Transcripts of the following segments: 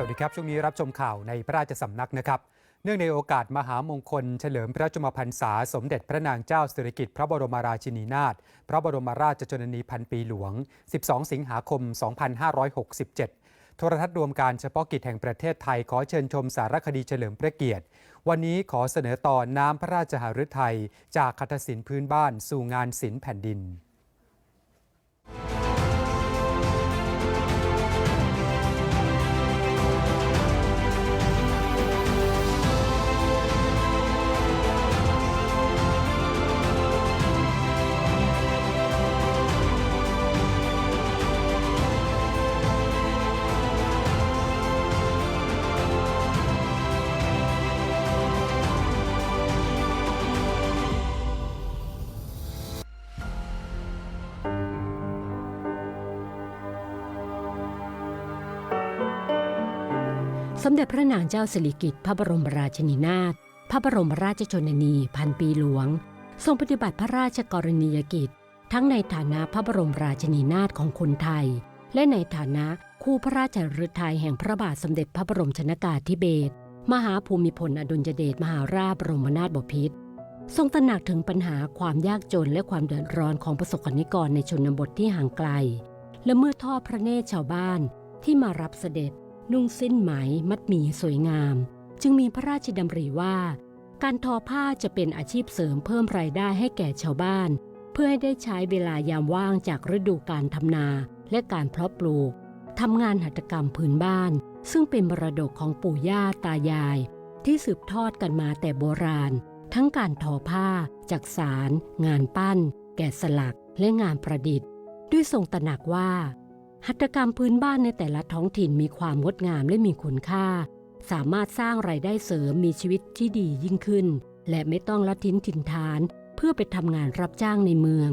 สวัสดีครับ ช่วงนี้รับชมข่าวในพระราชสำนักนะครับ เนื่องในโอกาสมหามงคล เฉลิมพระชมพรรษา สมเด็จพระนางเจ้าสิริกิติ์พระบรมราชินีนาถพระบรมราชชนนีพันปีหลวง 12 สิงหาคม 2567 โทรทัศน์รวมการเฉพาะกิจแห่งประเทศไทยขอเชิญชมสารคดีเฉลิมพระเกียรติ วันนี้ขอเสนอตอนน้ำพระราชหฤทัยจากคาถศิลป์พื้นบ้านสู่งานศิลป์แผ่นดิน สมเด็จพระนางเจ้าสิริกิติ์พระบรมราชินีนาถพระบรมราชชนนีพันปีหลวง ทรงปฏิบัติพระราชกรณียกิจ ทั้งในฐานะพระบรมราชินีนาถของคนไทย และในฐานะคู่พระราชฤทัยแห่งพระบาทสมเด็จพระบรมชนากาธิเบศรมหาภูมิพลอดุลยเดชมหาราชบรมนาถบพิตรทรงตระหนักถึงปัญหาความยากจนและความเดือดร้อนของประสบกนิกรในชนบทที่ห่างไกล และเมื่อทอดพระเนตรชาวบ้านที่มารับเสด็จ นุ่งสิ้นไหมมัดหมี่สวยงาม จึงมีพระราชดำริว่า การทอผ้าจะเป็นอาชีพเสริมเพิ่มรายได้ให้แก่ชาวบ้าน เพื่อให้ได้ใช้เวลายามว่างจากฤดูการทำนาและการเพาะปลูกทำงานหัตถกรรมพื้นบ้าน ซึ่งเป็นมรดกของปู่ย่าตายาย ที่สืบทอดกันมาแต่โบราณ ทั้งการทอผ้า จักสาร งานปั้น แกะสลักและงานประดิษฐ์ ด้วยทรงตระหนักว่า หัตถกรรมพื้นบ้านในแต่ละท้องถิ่นมีความงดงามและมีคุณค่า สามารถสร้างรายได้เสริมมีชีวิตที่ดียิ่งขึ้น และไม่ต้องละทิ้นถิ่นฐาน เพื่อไปทำงานรับจ้างในเมือง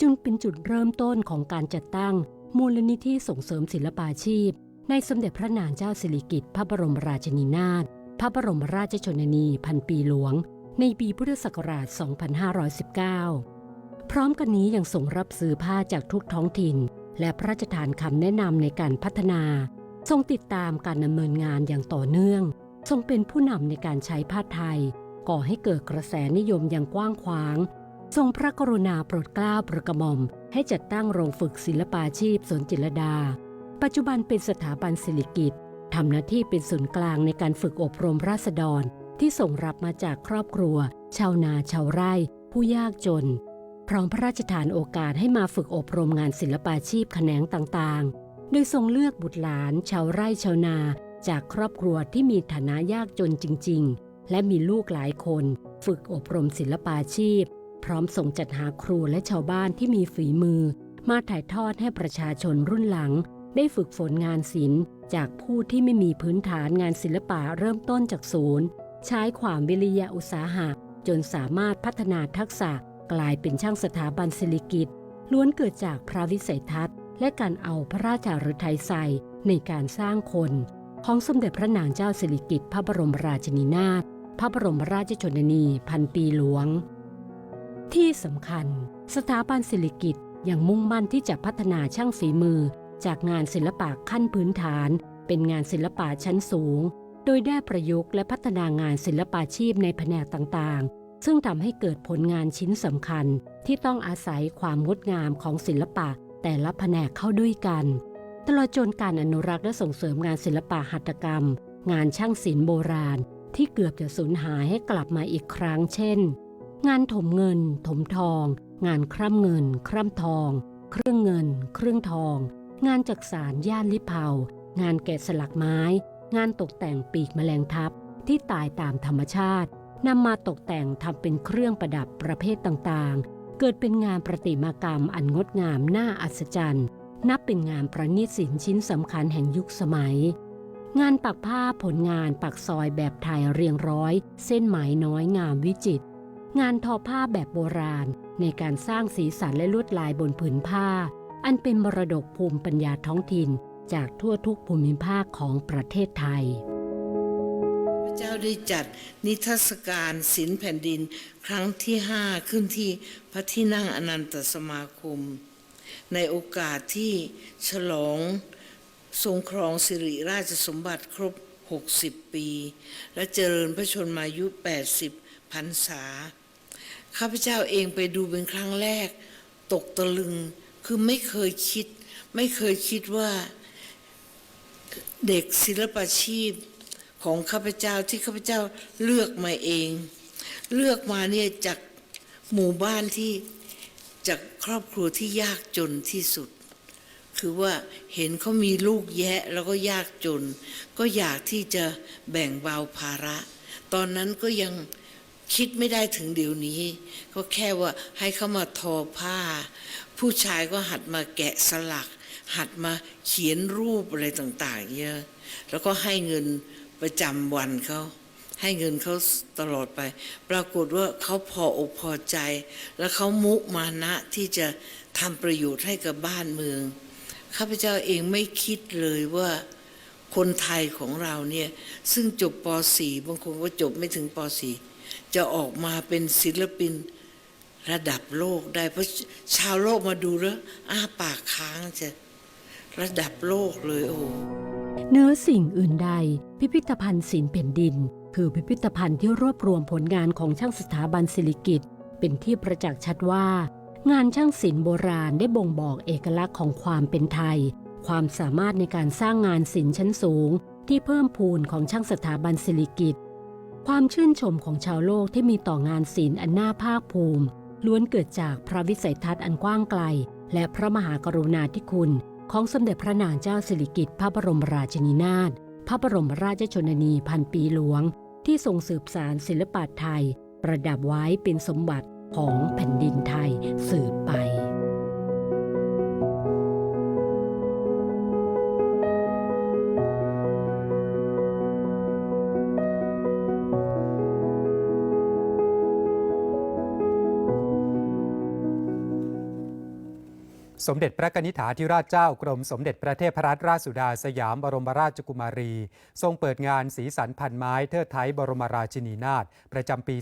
จึงเป็นจุดเริ่มต้นของการจัดตั้ง มูลนิธิส่งเสริมศิลปาชีพ ในสมเด็จพระนางเจ้าสิริกิติ์พระบรมราชินีนาถพระบรมราชชนนีพันปีหลวง ในปีพุทธศักราช 2519 พร้อมกันนี้ยังส่งรับซื้อผ้าจากทุกท้องถิ่น และพระราชทานคำแนะนำในการพัฒนา ทรงติดตามการดำเนินงานอย่างต่อเนื่อง ทรงเป็นผู้นำในการใช้ผ้าไทย ก่อให้เกิดกระแสนิยมอย่างกว้างขวาง ทรงพระกรุณาโปรดเกล้าโปรดกระหม่อม ให้จัดตั้งโรงฝึกศิลปาชีพสวนจิรดา ปัจจุบันเป็นสถาบันศิริกิตทำหน้าที่เป็นศูนย์กลางในการฝึกอบรมราษฎร ที่ส่งรับมาจากครอบครัว ชาวนาชาวไร่ ผู้ยากจน พร้อมพระราชทานโอกาสให้มาฝึกอบรมงานศิลปาชีพแขนงต่างๆ โดยทรงเลือกบุตรหลาน ชาวไร่ชาวนา จากครอบครัวที่มีฐานะยากจนจริง ๆ และมีลูกหลายคน ฝึกอบรมศิลปาชีพ พร้อมส่งจัดหาครูและชาวบ้านที่มีฝีมือ มาถ่ายทอดให้ประชาชนรุ่นหลัง ได้ฝึกฝนงานศิลป์ จากผู้ที่ไม่มีพื้นฐานงานศิลปะเริ่มต้นจากศูนย์ ใช้ความวิริยะอุตสาหะจนสามารถพัฒนาทักษะ กลายเป็นช่างสถาบันศิริกิตล้วนเกิดจากพระวิสัยทัศน์ และการเอาพระราชาฤทัยใส่ในการสร้างคนของสมเด็จพระนางเจ้าสิริกิติ์พระบรมราชินีนาถ พระบรมราชชนนี พันปีหลวง ที่สำคัญ สถาบันศิริกิตยังมุ่งมั่นที่จะพัฒนาช่างฝีมือ จากงานศิลปะขั้นพื้นฐาน เป็นงานศิลปะชั้นสูง โดยได้ประยุกต์และพัฒนางานศิลปาชีพในแผนกต่าง ซึ่งทำให้เกิดผลงานชิ้นสำคัญที่ต้องอาศัยความงดงามของศิลปะแต่ละแผนกเข้าด้วยกัน ตลอดจนการอนุรักษ์และส่งเสริมงานศิลปะหัตถกรรม งานช่างศิลป์โบราณ ที่เกือบจะสูญหายให้กลับมาอีกครั้งเช่น งานถมเงิน ถมทอง งานคร่ำเงิน คร่ำทอง เครื่องเงิน เครื่องทอง งานจักสารย่านลิเผางานแกะสลักไม้ งานตกแต่งปีกแมลงทับที่ตายตามธรรมชาติ นำมาตกแต่งทำเป็นเครื่องประดับประเภทต่างๆ เกิดเป็นงานประติมากรรมอันงดงามน่าอัศจรรย์ นับเป็นงานประณีตศิลป์ชิ้นสำคัญแห่งยุคสมัย งานปักผ้าผลงานปักซอยแบบไทยเรียงร้อย เส้นไหมน้อยงามวิจิตร งานทอผ้าแบบโบราณ ในการสร้างสีสันและลวดลายบนผืนผ้า อันเป็นมรดกภูมิปัญญาท้องถิ่นจากทั่วทุกภูมิภาคของประเทศไทย เจ้าได้จัดนิทรรศการศิลป์แผ่นดินครั้งที่ห้าขึ้นที่พระที่นั่งอนันตสมาคม ในโอกาสที่ฉลองทรงครองสิริราชสมบัติครบ 60 ปี และเจริญพระชนมายุ 80พรรษา ข้าพเจ้าเองไปดูเป็นครั้งแรก ตกตะลึงคือไม่เคยคิด ไม่เคยคิดว่าเด็กศิลปาชีพ ของข้าพเจ้าที่ข้าพเจ้าเลือกมาเอง เลือกมาเนี่ยจากหมู่บ้านที่จากครอบครัวที่ยากจนที่สุด คือว่าเห็นเขามีลูกแยะแล้วก็ยากจน ก็อยากที่จะแบ่งเบาภาระ ตอนนั้นก็ยังคิดไม่ได้ถึงเดี๋ยวนี้ ก็แค่ว่าให้เขามาทอผ้า ผู้ชายก็หัดมาแกะสลัก หัดมาเขียนรูปอะไรต่างๆเยอะแล้วก็ให้เงิน ประจำวันเขาให้เงินเขาตลอดไป ปรากฏว่าเขาพออกพอใจ แล้วเขามุมานะที่จะทำประโยชน์ให้กับบ้านเมือง ข้าพเจ้าเองไม่คิดเลยว่าคนไทยของเราเนี่ย ซึ่งจบป .4 บางคนก็จบไม่ถึงป .4 จะออกมาเป็นศิลปินระดับโลกได้ เพราะชาวโลกมาดูแล้วอ้าปากค้างจะระดับโลกเลยโอ้ เนื้อสิ่งอื่นใด พิพิธภัณฑ์ศิลป์แผ่นดิน คือพิพิธภัณฑ์ที่รวบรวมผลงานของช่างสถาบันศิริกิตเป็นที่ประจักษ์ชัดว่า งานช่างศิลป์โบราณได้บ่งบอกเอกลักษณ์ของความเป็นไทย ความสามารถในการสร้างงานศิลป์ชั้นสูง ที่เพิ่มพูนของช่างสถาบันศิริกิตความชื่นชมของชาวโลกที่มีต่องานศิลป์อันน่าภาคภูมิล้วนเกิดจากพระวิสัยทัศน์อันกว้างไกล และพระมหากรุณาธิคุณ ของสมเด็จพระนางเจ้าสิริกิติ์พระบรมราชินีนาถพระบรมราชชนนีพันปีหลวง ที่ทรงสืบสารศิลปะไทย ประดับไว้เป็นสมบัติของแผ่นดินไทยสืบไป สมเด็จพระกนิษฐาธิราชเจ้ากรมสมเด็จพระเทพรัตนราชสุดาสยามบรมราชกุมารี ทรงเปิดงานสีสันพันไม้เทิดไทยบรมราชินีนาถประจำปี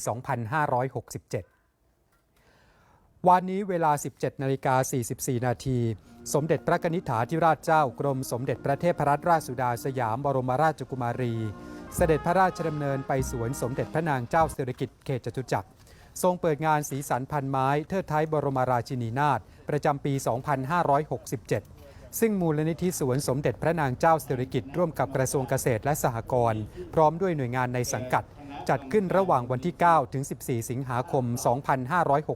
2567 วันนี้เวลา 17นาฬิกา44 นาทีสมเด็จพระกนิษฐาธิราชเจ้ากรมสมเด็จพระเทพรัตนราชสุดาสยามบรมราชกุมารี เสด็จพระราชดำเนินไปสวนสมเด็จพระนางเจ้าสิริกิติ์เขตจตุจักร ทรงเปิดงานสีสันพันไม้ เทิดไทยบรมราชินีนาถประจำปี 2567 ซึ่งมูลนิธิสวนสมเด็จพระนางเจ้าสิริกิติ์ร่วมกับกระทรวงเกษตรและสหกรณ์พร้อมด้วยหน่วยงานในสังกัด จัดขึ้นระหว่างวันที่ 9 ถึง 14 สิงหาคม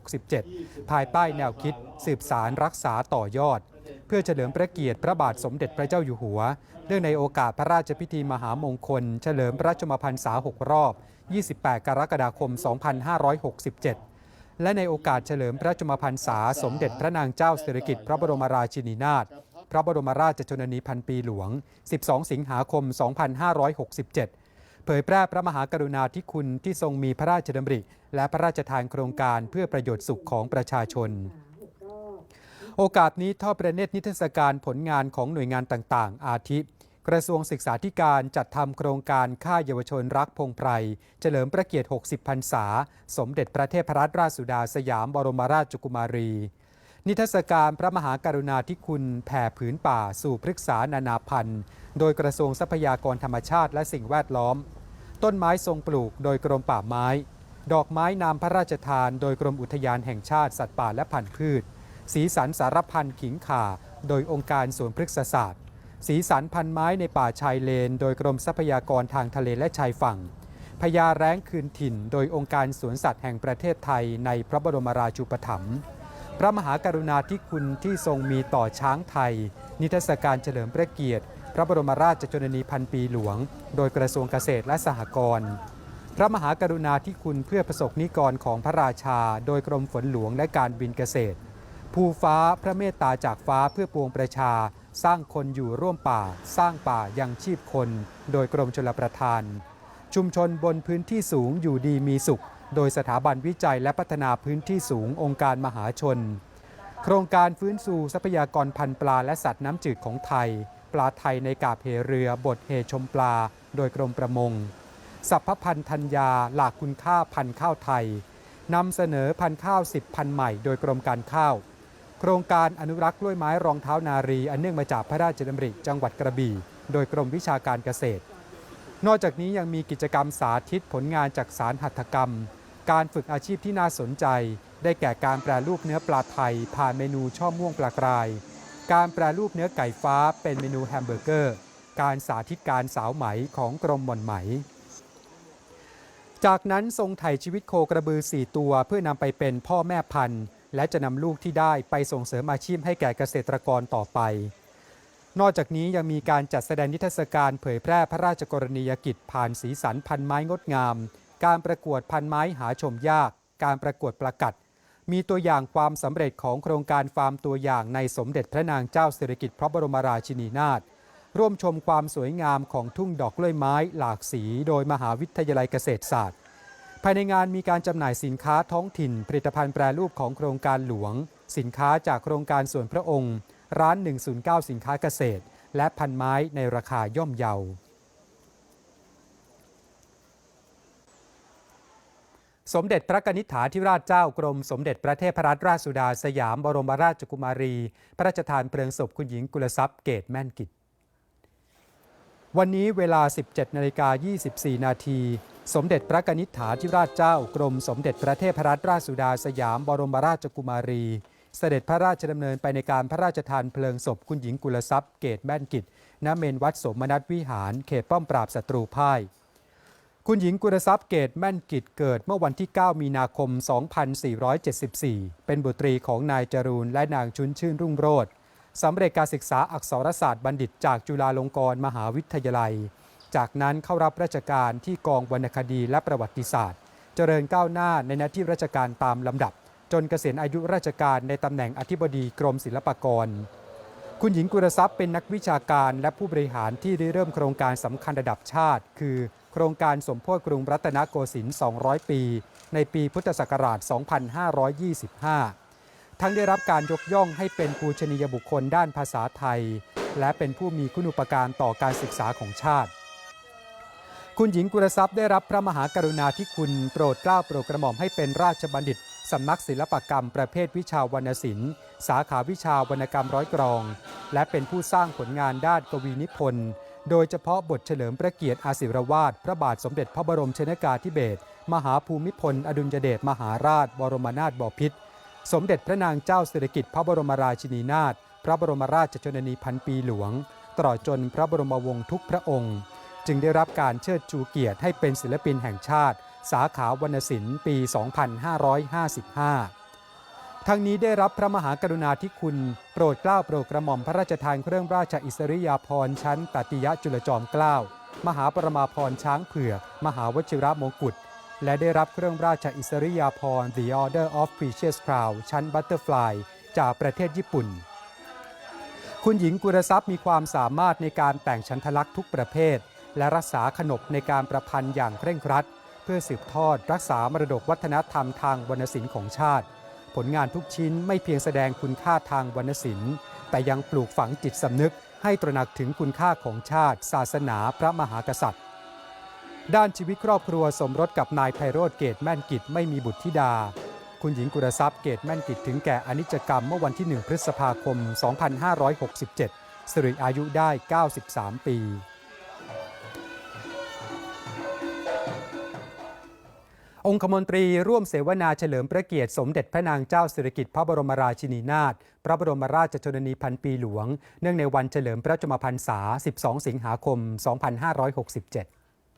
2567 ภายใต้แนวคิด สืบสารรักษาต่อยอด พื่อเฉลิมพระเกียรติพระบาทสมเด็จพระเจ้าอยู่หัว เนื่องในโอกาสพระราชพิธีมหามงคล เฉลิมพระชมพรรษา 6 รอบ 28 กรกฎาคม 2567 และในโอกาสเฉลิมพระชมพรรษาสมเด็จพระนางเจ้าสิริกิติ์พระบรมราชินีนาถ พระบรมราชชนนีพันปีหลวง 12 สิงหาคม 2567เผยแพร่พระมหากรุณาธิคุณที่ทรงมีพระราชดำริ และพระราชทานโครงการเพื่อประโยชน์สุขของประชาชน โอกาสนี้ทอดประเนตรนิทรรศการผลงานของหน่วยงานต่างๆ อาทิ กระทรวงศึกษาธิการจัดทำโครงการค่ายเยาวชนรักพงไพร เฉลิมพระเกียรติ 60 พรรษา สมเด็จพระเทพรัตนราชสุดาสยามบรมราชกุมารี นิทรรศการพระมหากรุณาธิคุณแผ่ผืนป่าสู่พฤกษานานาพันธุ์ โดยกระทรวงทรัพยากรธรรมชาติและสิ่งแวดล้อม ต้นไม้ทรงปลูกโดยกรมป่าไม้ ดอกไม้นามพระราชทาน โดยกรมอุทยานแห่งชาติสัตว์ป่าและพันธุ์พืช สีสันสารพันธ์ขิงข่า โดยองค์การสวนพฤกษศาสตร์ สีสันพันไม้ในป่าชายเลน โดยกรมทรัพยากรทางทะเลและชายฝั่งพญาแร้งคืนถิ่น โดยองค์การสวนสัตว์แห่งประเทศไทยในพระบรมราชูปถัมภ์พระมหากรุณาธิคุณที่ทรงมีต่อช้างไทย นิทรรศการเฉลิมพระเกียรติ พระบรมราชชนนีพันปีหลวง โดยกระทรวงเกษตรและสหกรณ์พระมหากรุณาธิคุณเพื่อประสบนิกรของพระราชา โดยกรมฝนหลวงและการบินเกษตร ภูฟ้าพระเมตตาจากฟ้าเพื่อปวงประชา สร้างคนอยู่ร่วมป่า สร้างป่ายังชีพคน โดยกรมชลประทาน ชุมชนบนพื้นที่สูงอยู่ดีมีสุข โดยสถาบันวิจัยและพัฒนาพื้นที่สูงองค์การมหาชน โครงการฟื้นฟูทรัพยากรพันธุ์ปลาและสัตว์น้ำจืดของไทย ปลาไทยในกาบเหเรือบทเหชมปลา โดยกรมประมงสัพพพันธัญญาหลากคุณค่าพันธุ์ข้าวไทยนำเสนอพันธุ์ข้าว10พันธุ์ใหม่ โดยกรมการข้าว โครงการอนุรักษ์กล้วยไม้รองเท้านารี อันเนื่องมาจากพระราชดำริจังหวัดกระบี่ โดยกรมวิชาการเกษตร นอกจากนี้ยังมีกิจกรรมสาธิตผลงานจากสารหัตถกรรม การฝึกอาชีพที่น่าสนใจ ได้แก่การแปรรูปเนื้อปลาไทย ผ่านเมนูช่อม่วงปลากราย การแปรรูปเนื้อไก่ฟ้าเป็นเมนูแฮมเบอร์เกอร์ การสาธิตการสาวไหมของกรมหม่อนไหม จากนั้นทรงไถ่ชีวิตโคกระบือ 4 ตัวเพื่อนำไปเป็นพ่อแม่พันธุ์ และจะนำลูกที่ได้ไปส่งเสริมอาชีพให้แก่เกษตรกรต่อไป นอกจากนี้ยังมีการจัดแสดงนิทรรศการเผยแพร่พระราชกรณียกิจผ่านสีสันพันไม้งดงาม การประกวดพันไม้หาชมยาก การประกวดประกัด มีตัวอย่างความสำเร็จของโครงการฟาร์มตัวอย่างในสมเด็จพระนางเจ้าสิริกิติ์พระบรมราชินีนาถร่วมชมความสวยงามของทุ่งดอกกล้วยไม้หลากสี โดยมหาวิทยาลัยเกษตรศาสตร์ ภายในงานมีการจำหน่ายสินค้าท้องถิ่น ผลิตภัณฑ์แปรรูปของโครงการหลวง สินค้าจากโครงการส่วนพระองค์ ร้าน 109 สินค้าเกษตร และพันไม้ในราคาย่อมเยาสมเด็จพระกนิษฐาธิราชเจ้ากรมสมเด็จพระเทพรัตนราชสุดาสยามบรมราชกุมารี พระราชทานเพลิงศพคุณหญิงกุลทรัพย์เกตแม่นกิจ วันนี้เวลา 17นาฬิกา24 นาที สมเด็จพระกนิษฐาธิราชเจ้ากรมสมเด็จพระเทพรัตนราชสุดาสยามบรมราชกุมารี เสด็จพระราชดำเนินไปในการพระราชทานเพลิงศพคุณหญิงกุลทรัพย์เกตแม่นกิจณเมนวัดสมนัตวิหารเขตป้อมปราบศัตรูพ่าย คุณหญิงกุลทรัพย์เกตแม่นกิจเกิดเมื่อวันที่ 9 มีนาคม 2474 เป็นบุตรีของนายจรูนและนางชุนชื่นรุ่งโรจน์สำเร็จการศึกษาอักษรศาสตร์บัณฑิตจากจุฬาลงกรณ์มหาวิทยาลัย จากนั้นเข้ารับราชการที่กองวรรณคดีและประวัติศาสตร์ เจริญก้าวหน้าในหน้าที่ราชการตามลำดับ จนเกษียณอายุราชการในตำแหน่งอธิบดีกรมศิลปากร คุณหญิงกุลทรัพย์เป็นนักวิชาการและผู้บริหารที่ได้เริ่มโครงการสำคัญระดับชาติ คือ โครงการสมโพธิกรุงรัตนโกสินทร์ 200 ปี ในปีพุทธศักราช 2525 ทั้งได้รับการยกย่องให้เป็นปูชนียบุคคลด้านภาษาไทย และเป็นผู้มีคุณูปการต่อการศึกษาของชาติ คุณหญิงกุลทรัพย์ได้รับพระมหากรุณาธิคุณโปรดเกล้าโปรดกระหม่อมให้เป็นราชบัณฑิตสำนักศิลปกรรมประเภทวิชาวรรณศิลป์ สาขาวิชาวรรณกรรมร้อยกรอง และเป็นผู้สร้างผลงานด้านกวีนิพนธ์ โดยเฉพาะบทเฉลิมพระเกียรติอาศิรวาทพระบาทสมเด็จพระบรมชนกาธิเบศรมหาภูมิพล อดุลยเดชมหาราช บรมนาถบพิตรสมเด็จพระนางเจ้าสิริกิติ์พระบรมราชินีนาถพระบรมราชชนนีพันปีหลวง ตลอดจนพระบรมวงศ์ทุกพระองค์ จึงได้รับการเชิดชูเกียรติให้เป็นศิลปินแห่งชาติ สาขาวรรณศิลป์ปี 2555 ทั้งนี้ได้รับพระมหากรุณาธิคุณ โปรดเกล้าโปรดกระหม่อมพระราชทานเครื่องราชอิสริยาภรณ์ชั้นตติยจุลจอมเกล้า มหาปรมาภรณ์ช้างเผือก มหาวชิระมงกุฎ และได้รับเครื่องราชอิสริยาภรณ์ The Order of Precious Crown ชั้นบัตเตอร์ฟลายจากประเทศญี่ปุ่นคุณหญิงกุลทรัพย์มีความสามารถในการแต่งชันทลักษณ์ทุกประเภท และรักษาขนบในการประพันธ์อย่างเคร่งครัด เพื่อสืบทอดรักษามรดกวัฒนธรรมทางวรรณศิลป์ของชาติ ผลงานทุกชิ้นไม่เพียงแสดงคุณค่าทางวรรณศิลป์ แต่ยังปลูกฝังจิตสำนึก ให้ตระหนักถึงคุณค่าของชาติ ศาสนาพระมหากษัตริย์ ด้านชีวิตครอบครัวสมรสกับนายไพโรธเกตแม่นกิจไม่มีบุตรธิดาคุณหญิงกุลทรัพย์เกตแม่นกิจถึงแก่อนิจกรรมเมื่อวันที่ 1 พฤษภาคม 2567 สิริอายุได้ 93 ปี องคมนตรีร่วมเสวนาเฉลิมพระเกียรติสมเด็จพระนางเจ้าสิริกิติ์พระบรมราชินีนาถ พระบรมราชชนนีพันปีหลวง เนื่องในวันเฉลิมพระชมพรรษา 12 สิงหาคม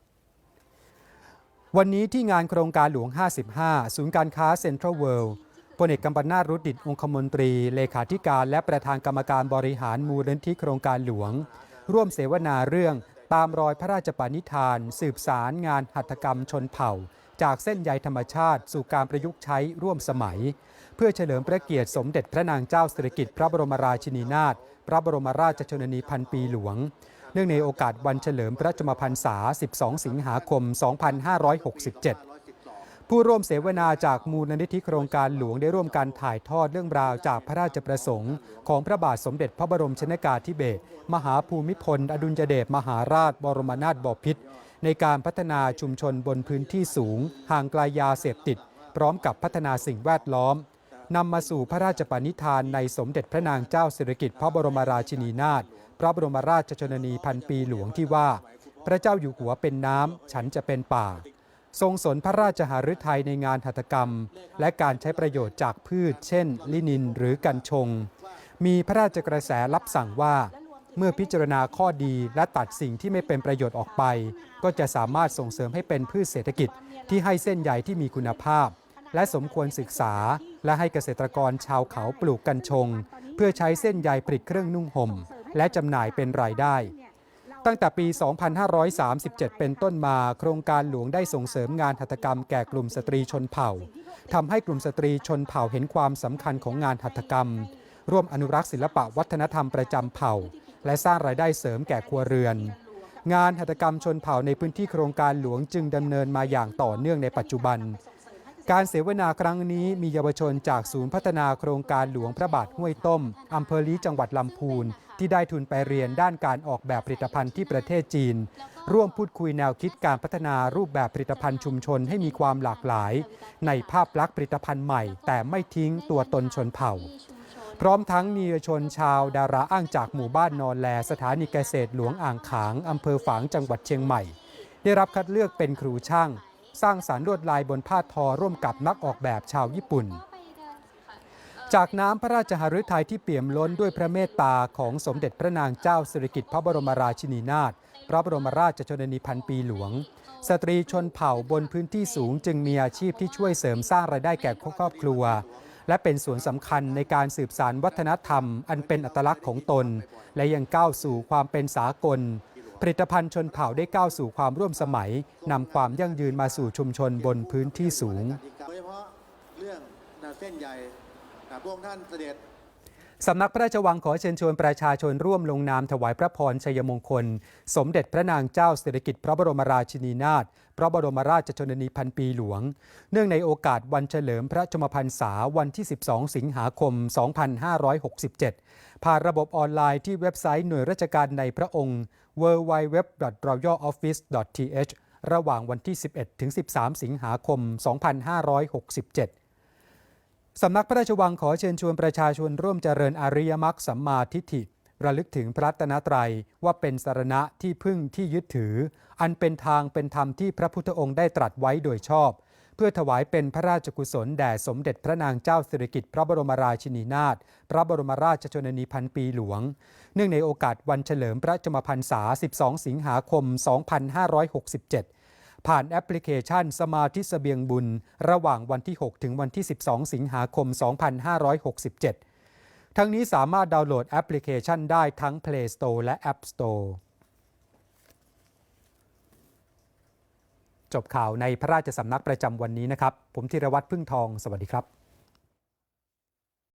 2567วันนี้ที่งานโครงการหลวง 55 ศูนย์การค้าเซ็นทรัลเวิลด์พลเอกกำปนาตรุดดิตองคมนตรี เลขาธิการและประธานกรรมการบริหารมูลนิธิโครงการหลวง ร่วมเสวนาเรื่อง ตามรอยพระราชปณิธาน สืบสารงานหัตถกรรมชนเผ่า จากเส้นใยธรรมชาติ สู่การประยุกต์ใช้ร่วมสมัย เพื่อเฉลิมพระเกียรติสมเด็จพระนางเจ้าสิริกิติ์พระบรมราชินีนาถพระบรมราชชนนีพันปีหลวง เนื่องในโอกาสวันเฉลิมพระชมพรรษา 12 สิงหาคม 2567ผู้ร่วมเสวนาจากมูลนิธิโครงการหลวงได้ร่วมกันถ่ายทอดเรื่องราวจากพระราชประสงค์ ของพระบาทสมเด็จพระบรมชนกาธิเบศรมหาภูมิพล อดุลยเดชมหาราชบรมนาถบพิตร ในการพัฒนาชุมชนบนพื้นที่สูง ห่างไกลายาเสพติด พร้อมกับพัฒนาสิ่งแวดล้อมนำมาสู่พระราชปณิธานในสมเด็จพระนางเจ้าสิริกิติ์พระบรมราชินีนาถพระบรมราชชนนีพันปีหลวงที่ว่า พระเจ้าอยู่หัวเป็นน้ำฉันจะเป็นป่า ทรงสนพระราชหฤทัยในงานหัตถกรรม และการใช้ประโยชน์จากพืช เช่น ลินินหรือกัญชง มีพระราชกระแสรับสั่งว่า เมื่อพิจารณาข้อดีและตัดสิ่งที่ไม่เป็นประโยชน์ออกไป ก็จะสามารถส่งเสริมให้เป็นพืชเศรษฐกิจที่ให้เส้นใยที่มีคุณภาพ และสมควรศึกษา และให้เกษตรกรชาวเขาปลูกกัญชง เพื่อใช้เส้นใยผลิตเครื่องนุ่งห่ม และจำหน่ายเป็นรายได้ ตั้งแต่ปี 2537 เป็นต้นมา โครงการหลวงได้ส่งเสริมงานหัตถกรรมแก่กลุ่มสตรีชนเผ่าทำให้กลุ่มสตรีชนเผ่าเห็นความสำคัญของงานหัตถกรรม ร่วมอนุรักษ์ศิลปะวัฒนธรรมประจำเผ่า และสร้างรายได้เสริมแก่ครัวเรือน งานหัตถกรรมชนเผ่าในพื้นที่โครงการหลวงจึงดำเนินมาอย่างต่อเนื่องในปัจจุบัน การเสวนาครั้งนี้มีเยาวชนจากศูนย์พัฒนาโครงการหลวงพระบาทห้วยต้มอำเภอลีจังหวัดลำพูนที่ได้ทุนไปเรียนด้านการออกแบบผลิตภัณฑ์ที่ประเทศจีน ร่วมพูดคุยแนวคิดการพัฒนารูปแบบผลิตภัณฑ์ชุมชนให้มีความหลากหลาย ในภาพลักษณ์ผลิตภัณฑ์ใหม่ แต่ไม่ทิ้งตัวตนชนเผ่า พร้อมทั้งมีเยชนชาวดาราอ้างจากหมู่บ้านนอนแล สถานีเกษตรหลวงอ่างขางอำเภอฝางจังหวัดเชียงใหม่ ได้รับคัดเลือกเป็นครูช่าง สร้างสารรค์ลวดลายบนผ้าทอร่วมกับนักออกแบบชาวญี่ปุ่น จากน้ำพระราชหฤทัยที่เปี่ยมล้นด้วยพระเมตตาของสมเด็จพระนางเจ้าสิริกิติ์พระบรมราชินีนาถพระบรมราชชนนีพันปีหลวง สตรีชนเผ่าบนพื้นที่สูงจึงมีอาชีพที่ช่วยเสริมสร้างรายได้แก่ครอบครัว และเป็นส่วนสำคัญในการสืบสานวัฒนธรรม อันเป็นอัตลักษณ์ของตน และยังก้าวสู่ความเป็นสากล ผลิตภัณฑ์ชนเผ่าได้ก้าวสู่ความร่วมสมัยนำความยั่งยืนมาสู่ชุมชนบนพื้นที่สูงโดยเฉพาะเรื่องเส้นใหญ่พวกท่านเสด็จ สำนักพระราชวังขอเชิญชวนประชาชนร่วมลงนามถวายพระพรชัยมงคล สมเด็จพระนางเจ้าสิริกิติ์พระบรมราชินีนาถพระบรมราชชนนีพันปีหลวง เนื่องในโอกาสวันเฉลิมพระชมพรรษาวันที่ 12 สิงหาคม 2567 ผ่านระบบออนไลน์ที่เว็บไซต์หน่วยราชการในพระองค์ www.royaloffice.th ระหว่างวันที่ 11 ถึง 13 สิงหาคม 2567 สำนักพระราชวังขอเชิญชวนประชาชนร่วมเจริญอริยมรรคสัมมาทิฏฐิ ระลึกถึงพระตนตรัยว่าเป็นสารณะที่พึ่งที่ยึดถือ อันเป็นทางเป็นธรรมที่พระพุทธองค์ได้ตรัสไว้โดยชอบ เพื่อถวายเป็นพระราชกุศลแด่สมเด็จพระนางเจ้าสิริกิติ์พระบรมราชินีนาถพระบรมราชชนนีพันปีหลวง เนื่องในโอกาสวันเฉลิมพระชมพรรษา 12 สิงหาคม 2567 ผ่านแอปพลิเคชันสมาธิเสบียงบุญ ระหว่างวันที่ 6 ถึงวันที่ 12 สิงหาคม 2567 ทั้งนี้สามารถดาวน์โหลดแอปพลิเคชันได้ทั้ง Play Store และ App Store จบข่าวในพระราชสำนักประจำวันนี้นะครับ ผมธีรวัตรพึ่งทอง สวัสดีครับ